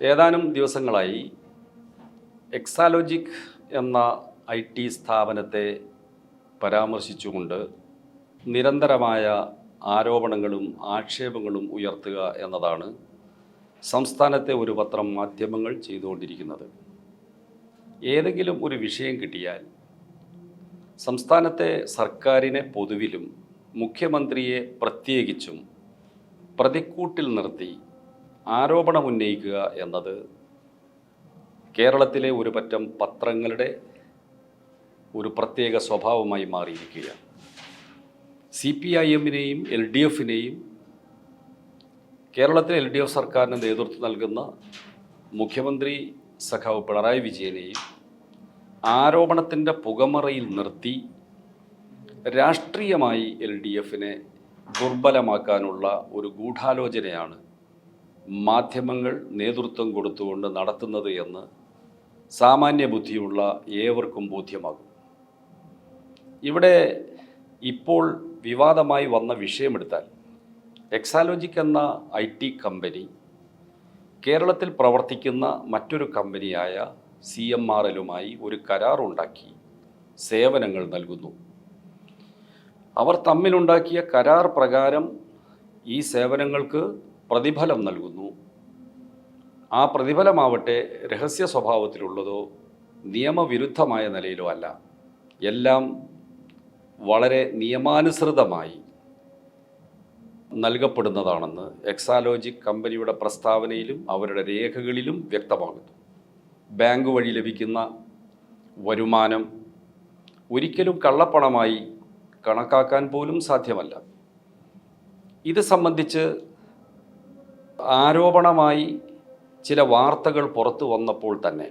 ഏതാനും ദിവസങ്ങളായി എക്സാലോജിക് എന്ന ഐ ടി സ്ഥാപനത്തെ പരാമർശിച്ചുകൊണ്ട് നിരന്തരമായ ആരോപണങ്ങളും ആക്ഷേപങ്ങളും ഉയർത്തുക എന്നതാണ് സംസ്ഥാനത്തെ ഒരു പത്രം മാധ്യമങ്ങൾ ചെയ്തുകൊണ്ടിരിക്കുന്നത്. ഏതെങ്കിലും ഒരു വിഷയം കിട്ടിയാൽ സംസ്ഥാനത്തെ സർക്കാരിനെ പൊതുവിലും മുഖ്യമന്ത്രിയെ പ്രത്യേകിച്ചും പ്രതിക്കൂട്ടിൽ നിർത്തി ആരോപണം ഉന്നയിക്കുക എന്നത് കേരളത്തിലെ ഒരു പറ്റം പത്രങ്ങളുടെ ഒരു പ്രത്യേക സ്വഭാവമായി മാറിയിരിക്കുകയാണ്. സി പി ഐ എമ്മിനെയും എൽ ഡി എഫിനെയും കേരളത്തിലെ എൽ ഡി എഫ് സർക്കാരിന് നേതൃത്വം നൽകുന്ന മുഖ്യമന്ത്രി സഖാവ് പിണറായി വിജയനെയും ആരോപണത്തിന്റെ പുകമറയിൽ നിർത്തി രാഷ്ട്രീയമായി എൽ ഡി എഫിനെ ദുർബലമാക്കാനുള്ള ഒരു ഗൂഢാലോചനയാണ് മാധ്യമങ്ങൾ നേതൃത്വം കൊടുത്തുകൊണ്ട് നടത്തുന്നത് എന്ന് സാമാന്യ ബുദ്ധിയുള്ള ഏവർക്കും ബോധ്യമാകും. ഇവിടെ ഇപ്പോൾ വിവാദമായി വന്ന വിഷയമെടുത്താൽ എക്സാലോജിക് എന്ന ഐ ടി കമ്പനി കേരളത്തിൽ പ്രവർത്തിക്കുന്ന മറ്റൊരു കമ്പനിയായ സി എം ആർ എല്ലുമായി ഒരു കരാറുണ്ടാക്കി സേവനങ്ങൾ നൽകുന്നു. അവർ തമ്മിലുണ്ടാക്കിയ കരാർ പ്രകാരം ഈ സേവനങ്ങൾക്ക് പ്രതിഫലം നൽകുന്നു. ആ പ്രതിഫലമാവട്ടെ രഹസ്യ സ്വഭാവത്തിലുള്ളതോ നിയമവിരുദ്ധമായ നിലയിലോ അല്ല. എല്ലാം വളരെ നിയമാനുസൃതമായി നൽകപ്പെടുന്നതാണെന്ന് എക്സാലോജിക് കമ്പനിയുടെ പ്രസ്താവനയിലും അവരുടെ രേഖകളിലും വ്യക്തമാകുന്നു. ബാങ്ക് വഴി ലഭിക്കുന്ന വരുമാനം ഒരിക്കലും കള്ളപ്പണമായി കണക്കാക്കാൻ പോലും സാധ്യമല്ല. ഇത് സംബന്ധിച്ച് ആരോപണമായി ചില വാർത്തകൾ പുറത്തു വന്നപ്പോൾ തന്നെ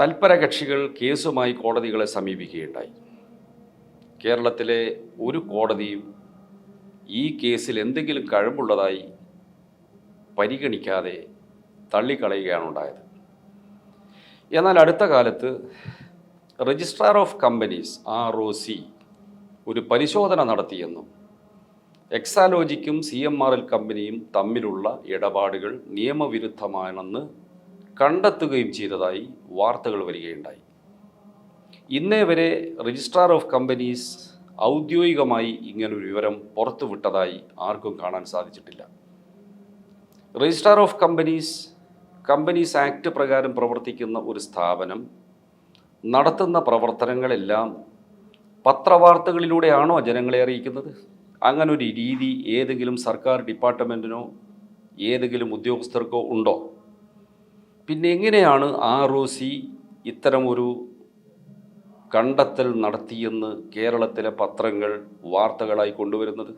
തൽപര കക്ഷികൾ കേസുമായി കോടതികളെ സമീപിക്കുകയുണ്ടായി. കേരളത്തിലെ ഒരു കോടതിയും ഈ കേസിൽ എന്തെങ്കിലും കഴിവുള്ളതായി പരിഗണിക്കാതെ തള്ളിക്കളയുകയാണ് ഉണ്ടായത്. എന്നാൽ അടുത്ത കാലത്ത് registrar of companies R O C ഒരു പരിശോധന നടത്തിയെന്നും എക്സാലോജിക്കും സി എം ആർ എൽ കമ്പനിയും തമ്മിലുള്ള ഇടപാടുകൾ നിയമവിരുദ്ധമാണെന്ന് കണ്ടെത്തുകയും ചെയ്തതായി വാർത്തകൾ വരികയുണ്ടായി. ഇന്നേ വരെ രജിസ്ട്രാർ ഓഫ് കമ്പനീസ് ഔദ്യോഗികമായി ഇങ്ങനൊരു വിവരം പുറത്തുവിട്ടതായി ആർക്കും കാണാൻ സാധിച്ചിട്ടില്ല. Registrar of companies companies act പ്രകാരം പ്രവർത്തിക്കുന്ന ഒരു സ്ഥാപനം നടത്തുന്ന പ്രവർത്തനങ്ങളെല്ലാം പത്രവാർത്തകളിലൂടെയാണോ ജനങ്ങളെ അറിയിക്കുന്നത്? അങ്ങനെ ഒരു രീതി ഏതെങ്കിലും സർക്കാർ ഡിപ്പാർട്ട്മെന്റിനോ ഏതെങ്കിലും ഉദ്യോഗസ്ഥർക്കോ ഉണ്ടോ? പിന്നെ എങ്ങനെയാണ് ആർ ഒ സി ഇത്തരമൊരു കണ്ടെത്തൽ നടത്തിയെന്ന് കേരളത്തിലെ പത്രങ്ങൾ വാർത്തകളായി കൊണ്ടുവരുന്നത്?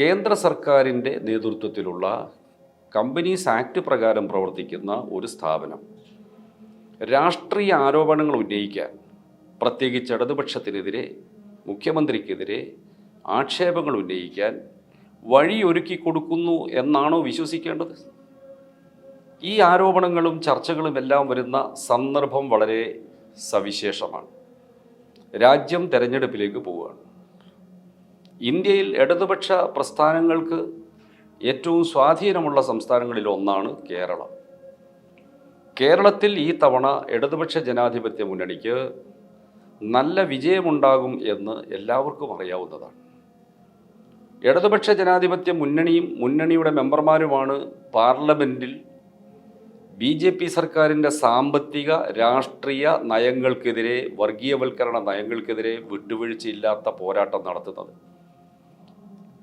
കേന്ദ്ര സർക്കാരിന്റെ നേതൃത്വത്തിലുള്ള കമ്പനീസ് ആക്ട് പ്രകാരം പ്രവർത്തിക്കുന്ന ഒരു സ്ഥാപനം. രാഷ്ട്രീയ ആരോപണങ്ങൾ ഉന്നയിക്കാൻ പ്രത്യേകിച്ച് ഇടതുപക്ഷത്തിനെതിരെ മുഖ്യമന്ത്രിക്കെതിരെ ആക്ഷേപങ്ങൾ ഉന്നയിക്കാൻ വഴി ഒരുക്കി കൊടുക്കുന്നു എന്നാണോ വിശ്വസിക്കേണ്ടത്? ഈ ആരോപണങ്ങളും ചർച്ചകളും എല്ലാം വരുന്ന സന്ദർഭം വളരെ സവിശേഷമാണ്. രാജ്യം തെരഞ്ഞെടുപ്പിലേക്ക് പോവുകയാണ്. ഇന്ത്യയിൽ ഇടതുപക്ഷ പ്രസ്ഥാനങ്ങൾക്ക് ഏറ്റവും സ്വാധീനമുള്ള സംസ്ഥാനങ്ങളിൽ ഒന്നാണ് കേരളം. കേരളത്തിൽ ഈ തവണ ഇടതുപക്ഷ ജനാധിപത്യ മുന്നണിക്ക് നല്ല വിജയമുണ്ടാകും എന്ന് എല്ലാവർക്കും അറിയാവുന്നതാണ്. ഇടതുപക്ഷ ജനാധിപത്യ മുന്നണിയും മുന്നണിയുടെ മെമ്പർമാരുമാണ് പാർലമെന്റിൽ ബി ജെ പി സർക്കാരിന്റെ സാമ്പത്തിക രാഷ്ട്രീയ നയങ്ങൾക്കെതിരെ വർഗീയവൽക്കരണ നയങ്ങൾക്കെതിരെ വിട്ടുവീഴ്ചയില്ലാത്ത പോരാട്ടം നടത്തുന്നത്.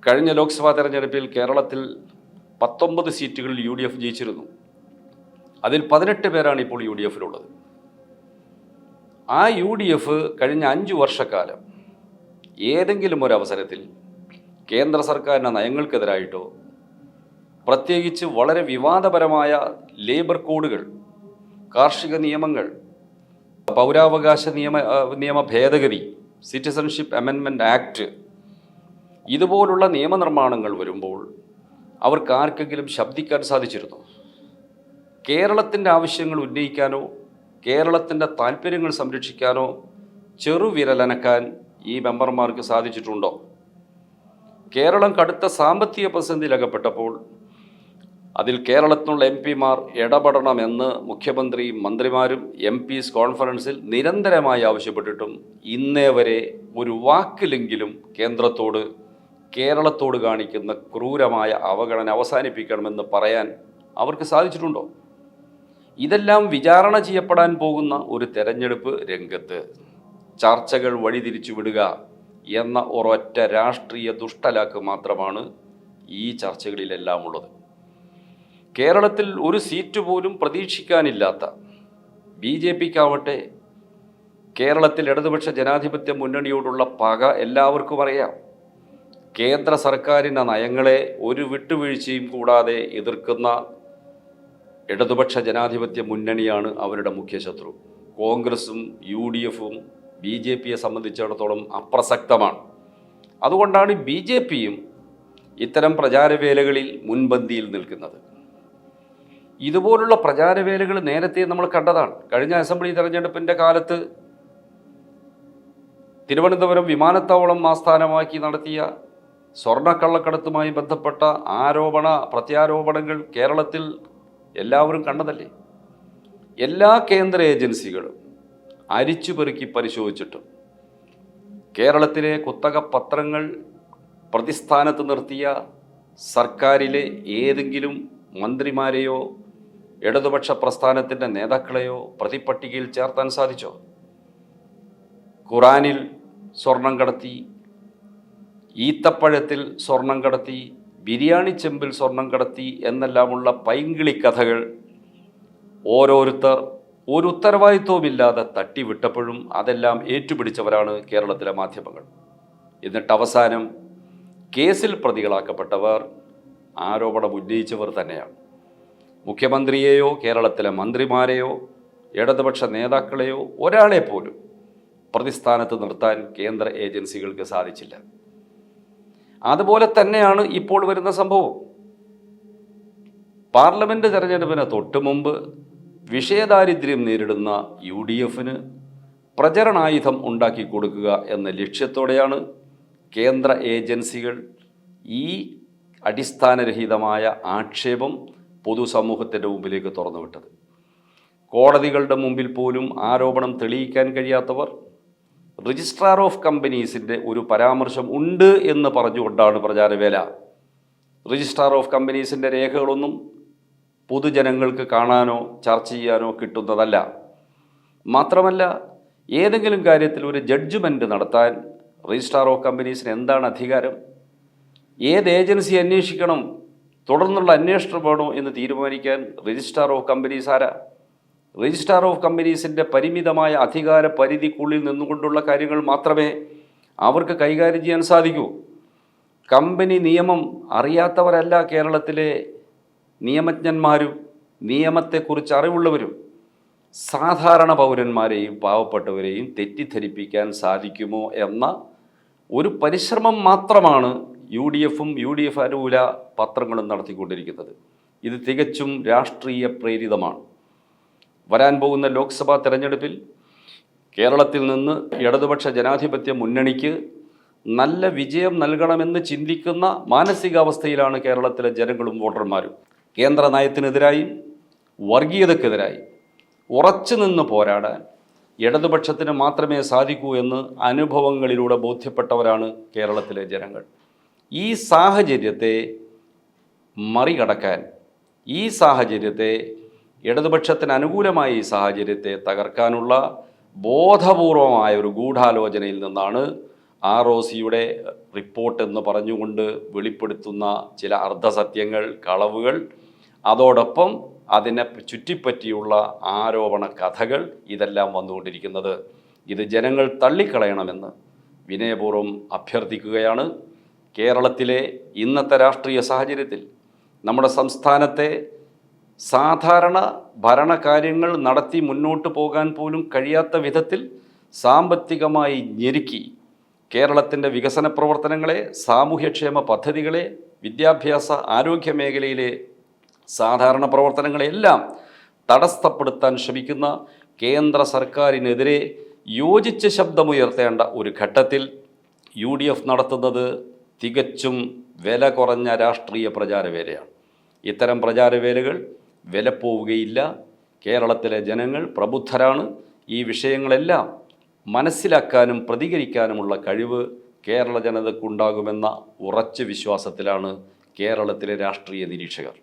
കഴിഞ്ഞ ലോക്സഭാ തെരഞ്ഞെടുപ്പിൽ കേരളത്തിൽ പത്തൊമ്പത് സീറ്റുകളിൽ യു ഡി എഫ് ജയിച്ചിരുന്നു. അതിൽ പതിനെട്ട് പേരാണ് ഇപ്പോൾ യു ഡി എഫിലുള്ളത്. ആ യു ഡി എഫ് കഴിഞ്ഞ അഞ്ച് വർഷക്കാലം ഏതെങ്കിലും ഒരവസരത്തിൽ കേന്ദ്ര സർക്കാരിന്റെ നയങ്ങൾക്കെതിരായിട്ടോ പ്രത്യേകിച്ച് വളരെ വിവാദപരമായ ലേബർ കോഡുകൾ കാർഷിക നിയമങ്ങൾ പൗരാവകാശ നിയമ നിയമ ഭേദഗതി സിറ്റിസൺഷിപ്പ് അമെൻമെന്റ് ആക്ട് ഇതുപോലുള്ള നിയമനിർമ്മാണങ്ങൾ വരുമ്പോൾ അവർക്ക് ആർക്കെങ്കിലും ശബ്ദിക്കാൻ സാധിച്ചിരുന്നു? കേരളത്തിന്റെ ആവശ്യങ്ങൾ ഉന്നയിക്കാനോ കേരളത്തിന്റെ താല്പര്യങ്ങൾ സംരക്ഷിക്കാനോ ചെറുവിരലനക്കാൻ ഈ മെമ്പർമാർക്ക് സാധിച്ചിട്ടുണ്ടോ? കേരളം കടുത്ത സാമ്പത്തിക പ്രതിസന്ധിയിലകപ്പെട്ടപ്പോൾ അതിൽ കേരളത്തിനുള്ള എം പിമാർ ഇടപെടണമെന്ന് മുഖ്യമന്ത്രി മന്ത്രിമാരും എം പീസ് കോൺഫറൻസിൽ നിരന്തരമായി ആവശ്യപ്പെട്ടിട്ടും ഇന്നേ വരെ ഒരു വാക്കിലെങ്കിലും കേന്ദ്രത്തോട് കേരളത്തോട് കാണിക്കുന്ന ക്രൂരമായ അവഗണന അവസാനിപ്പിക്കണമെന്ന് പറയാൻ അവർക്ക് സാധിച്ചിട്ടുണ്ടോ? ഇതെല്ലാം വിചാരണ ചെയ്യപ്പെടാൻ പോകുന്ന ഒരു തെരഞ്ഞെടുപ്പ് രംഗത്ത് ചർച്ചകൾ വഴിതിരിച്ചു വിടുക എന്ന ഒരൊറ്റ രാഷ്ട്രീയ ദുഷ്ടലാക്ക് മാത്രമാണ് ഈ ചർച്ചകളിലെല്ലാം ഉള്ളത് കേരളത്തിൽ ഒരു സീറ്റ് പോലും പ്രതീക്ഷിക്കാനില്ലാത്ത ബി ജെ പിക്കാവട്ടെ കേരളത്തിൽ ഇടതുപക്ഷ ജനാധിപത്യ മുന്നണിയോടുള്ള പക എല്ലാവർക്കും അറിയാം. കേന്ദ്ര സർക്കാരിന്റെ നയങ്ങളെ ഒരു വിട്ടുവീഴ്ചയും കൂടാതെ എതിർക്കുന്ന ഇടതുപക്ഷ ജനാധിപത്യ മുന്നണിയാണ് അവരുടെ മുഖ്യ ശത്രു. കോൺഗ്രസും യു ഡി എഫും ബി ജെ പിയെ സംബന്ധിച്ചിടത്തോളം അപ്രസക്തമാണ്. അതുകൊണ്ടാണ് ബി ജെ പിയും ഇത്തരം പ്രചാരവേലകളിൽ മുൻപന്തിയിൽ നിൽക്കുന്നത്. ഇതുപോലുള്ള പ്രചാരവേലകൾ നേരത്തെ നമ്മൾ കണ്ടതാണ്. കഴിഞ്ഞ അസംബ്ലി തെരഞ്ഞെടുപ്പിന്റെ കാലത്ത് തിരുവനന്തപുരം വിമാനത്താവളം ആസ്ഥാനമാക്കി നടത്തിയ സ്വർണക്കള്ളക്കടത്തുമായി ബന്ധപ്പെട്ട ആരോപണ പ്രത്യാരോപണങ്ങൾ കേരളത്തിൽ എല്ലാവരും കണ്ടതല്ലേ? എല്ലാ കേന്ദ്ര ഏജൻസികളും അരിച്ചുപെറുക്കി പരിശോധിച്ചിട്ടും. കേരളത്തിലെ കുത്തക പത്രങ്ങൾ പ്രതിസ്ഥാനത്ത് നിർത്തിയ സർക്കാരിലെ ഏതെങ്കിലും മന്ത്രിമാരെയോ ഇടതുപക്ഷ പ്രസ്ഥാനത്തിന്റെ നേതാക്കളെയോ പ്രതിപട്ടികയിൽ ചേർത്താൻ സാധിച്ചോ? ഖുറാനിൽ സ്വർണം കടത്തി ഈത്തപ്പഴത്തിൽ സ്വർണം കടത്തി ബിരിയാണി ചെമ്പിൽ സ്വർണം കടത്തി എന്നെല്ലാമുള്ള പൈങ്കിളി കഥകൾ ഓരോരുത്തർ ഒരു ഉത്തരവാദിത്വമില്ലാതെ തട്ടിവിട്ടപ്പോഴും അതെല്ലാം ഏറ്റുപിടിച്ചവരാണ് കേരളത്തിലെ മാധ്യമങ്ങൾ. എന്നിട്ട് അവസാനം കേസിൽ പ്രതികളാക്കപ്പെട്ടവർ ആരോപണം ഉന്നയിച്ചവർ തന്നെയാണ്. മുഖ്യമന്ത്രിയെയോ കേരളത്തിലെ മന്ത്രിമാരെയോ ഇടതുപക്ഷ നേതാക്കളെയോ ഒരാളെ പോലും പ്രതിസ്ഥാനത്ത് നിർത്താൻ കേന്ദ്ര ഏജൻസികൾക്ക് സാധിച്ചില്ല. അതുപോലെ തന്നെയാണ് ഇപ്പോൾ വരുന്ന സംഭവം. പാർലമെന്റ് തെരഞ്ഞെടുപ്പിന് തൊട്ടു മുമ്പ് വിഷയദാരിദ്ര്യം നേരിടുന്ന യു ഡി എഫിന് പ്രചരണായുധം ഉണ്ടാക്കി കൊടുക്കുക എന്ന ലക്ഷ്യത്തോടെയാണ് കേന്ദ്ര ഏജൻസികൾ ഈ അടിസ്ഥാനരഹിതമായ ആക്ഷേപം പൊതുസമൂഹത്തിന്റെ മുമ്പിലേക്ക് തുറന്നുവിട്ടത്. കോടതികളുടെ മുമ്പിൽ പോലും ആരോപണം തെളിയിക്കാൻ കഴിയാത്തവർ രജിസ്ട്രാർ ഓഫ് കമ്പനീസിന്റെ ഒരു പരാമർശം ഉണ്ട് എന്ന് പറഞ്ഞുകൊണ്ടാണ് പ്രചാരവേല. രജിസ്ട്രാർ ഓഫ് കമ്പനീസിന്റെ രേഖകളൊന്നും പൊതുജനങ്ങൾക്ക് കാണാനോ ചർച്ച ചെയ്യാനോ കിട്ടുന്നതല്ല. മാത്രമല്ല ഏതെങ്കിലും കാര്യത്തിൽ ഒരു ജഡ്ജ്മെന്റ് നടത്താൻ രജിസ്ട്രാർ ഓഫ് കമ്പനീസിന് എന്താണ് അധികാരം? ഏത് ഏജൻസി അന്വേഷിക്കണം? തുടർന്നുള്ള അന്വേഷണം വേണോ എന്ന് തീരുമാനിക്കാൻ രജിസ്ട്രാർ ഓഫ് കമ്പനീസ് ആരാ? രജിസ്ട്രാർ ഓഫ് കമ്പനീസിന്റെ പരിമിതമായ അധികാര പരിധിക്കുള്ളിൽ നിന്നുകൊണ്ടുള്ള കാര്യങ്ങൾ മാത്രമേ അവർക്ക് കൈകാര്യം ചെയ്യാൻ സാധിക്കൂ. കമ്പനി നിയമം അറിയാത്തവരല്ല കേരളത്തിലെ നിയമജ്ഞന്മാരും നിയമത്തെക്കുറിച്ച് അറിവുള്ളവരും സാധാരണ പൗരന്മാരെയും പാവപ്പെട്ടവരെയും തെറ്റിദ്ധരിപ്പിക്കാൻ സാധിക്കുമോ എന്ന ഒരു പരിശ്രമം മാത്രമാണ് യു ഡി എഫും യു ഡി എഫ് അനുകൂല പത്രങ്ങളും നടത്തിക്കൊണ്ടിരിക്കുന്നത്. ഇത് തികച്ചും രാഷ്ട്രീയ പ്രേരിതമാണ്. വരാൻ പോകുന്ന ലോക്സഭാ തെരഞ്ഞെടുപ്പിൽ കേരളത്തിൽ നിന്ന് ഇടതുപക്ഷ ജനാധിപത്യ മുന്നണിക്ക് നല്ല വിജയം നൽകണമെന്ന് ചിന്തിക്കുന്ന മാനസികാവസ്ഥയിലാണ് കേരളത്തിലെ ജനങ്ങളും വോട്ടർമാരും. കേന്ദ്ര നയത്തിനെതിരായും വർഗീയതക്കെതിരായി ഉറച്ചു നിന്ന് പോരാടാൻ ഇടതുപക്ഷത്തിന് മാത്രമേ സാധിക്കൂ എന്ന് അനുഭവങ്ങളിലൂടെ ബോധ്യപ്പെട്ടവരാണ് കേരളത്തിലെ ജനങ്ങൾ. ഈ സാഹചര്യത്തെ മറികടക്കാൻ ഈ സാഹചര്യത്തെ ഇടതുപക്ഷത്തിന് അനുകൂലമായ ഈ സാഹചര്യത്തെ തകർക്കാനുള്ള ബോധപൂർവമായ ഒരു ഗൂഢാലോചനയിൽ നിന്നാണ് ആർ ഒ സിയുടെ റിപ്പോർട്ട് എന്ന് പറഞ്ഞുകൊണ്ട് വെളിപ്പെടുത്തുന്ന ചില അർദ്ധസത്യങ്ങൾ കളവുകൾ അതോടൊപ്പം അതിനെ ചുറ്റിപ്പറ്റിയുള്ള ആരോപണ കഥകൾ ഇതെല്ലാം വന്നുകൊണ്ടിരിക്കുന്നത്. ഇത് ജനങ്ങൾ തള്ളിക്കളയണമെന്ന് വിനയപൂർവം അഭ്യർത്ഥിക്കുകയാണ്. കേരളത്തിലെ ഇന്നത്തെ രാഷ്ട്രീയ സാഹചര്യത്തിൽ നമ്മുടെ സംസ്ഥാനത്തെ സാധാരണ ഭരണകാര്യങ്ങൾ നടത്തി മുന്നോട്ട് പോകാൻ പോലും കഴിയാത്ത വിധത്തിൽ സാമ്പത്തികമായി ഞെരുക്കി കേരളത്തിന്റെ വികസന പ്രവർത്തനങ്ങളെ സാമൂഹ്യക്ഷേമ പദ്ധതികളെ വിദ്യാഭ്യാസ ആരോഗ്യ മേഖലയിലെ സാധാരണ പ്രവർത്തനങ്ങളെല്ലാം തടസ്സപ്പെടുത്താൻ ശ്രമിക്കുന്ന കേന്ദ്ര സർക്കാരിനെതിരെ യോജിച്ച ശബ്ദമുയർത്തേണ്ട ഒരു ഘട്ടത്തിൽ യു ഡി എഫ് നടത്തുന്നത് തികച്ചും വില കുറഞ്ഞ രാഷ്ട്രീയ പ്രചാരവേലയാണ്. ഇത്തരം പ്രചാരവേലകൾ വില പോവുകയില്ല. കേരളത്തിലെ ജനങ്ങൾ പ്രബുദ്ധരാണ്. ഈ വിഷയങ്ങളെല്ലാം മനസ്സിലാക്കാനും പ്രതികരിക്കാനുമുള്ള കഴിവ് കേരള ജനതയ്ക്കുണ്ടാകുമെന്ന ഉറച്ച വിശ്വാസത്തിലാണ് കേരളത്തിലെ രാഷ്ട്രീയ നിരീക്ഷകർ.